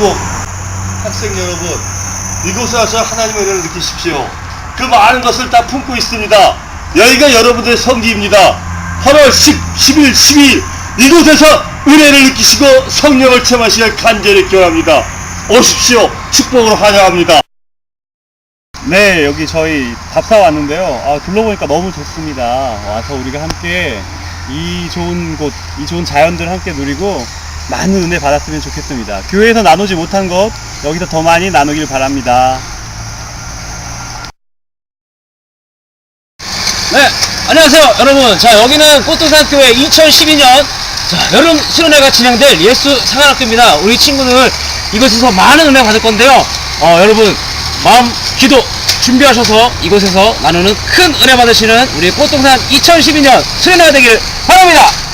한국 학생 여러분, 이곳에 와서 하나님의 은혜를 느끼십시오. 그 많은 것을 다 품고 있습니다. 여기가 여러분들의 성기입니다. 8월 10, 11, 12일 이곳에서 은혜를 느끼시고 성령을 체험하시길 간절히 기원합니다. 오십시오. 축복으로 환영합니다. 네, 여기 저희 답사 왔는데요. 아, 둘러보니까 너무 좋습니다. 와서 우리가 함께 이 좋은 곳, 이 좋은 자연들 함께 누리고 많은 은혜 받았으면 좋겠습니다. 교회에서 나누지 못한 것, 여기서 더 많이 나누길 바랍니다. 네, 안녕하세요, 여러분. 자, 여기는 꽃도산교회 2012년 자, 여름 수련회가 진행될 예수 상한학교입니다. 우리 친구들 이곳에서 많은 은혜 받을 건데요. 어, 여러분 마음 기도 준비하셔서 이곳에서 나누는 큰 은혜 받으시는 우리 꽃동산 2012년 수련회가 되길 바랍니다.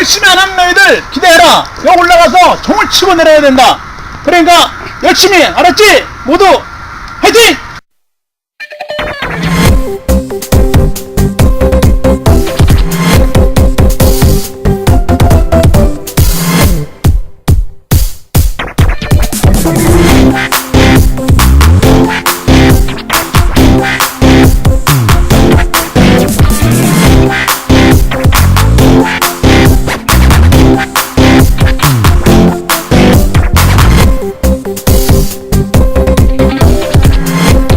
열심히 안 한 너희들 기대해라. 여기 올라가서 정을 치고 내려야 된다. 그러니까 열심히 알았지? 모두 화이팅! Thank.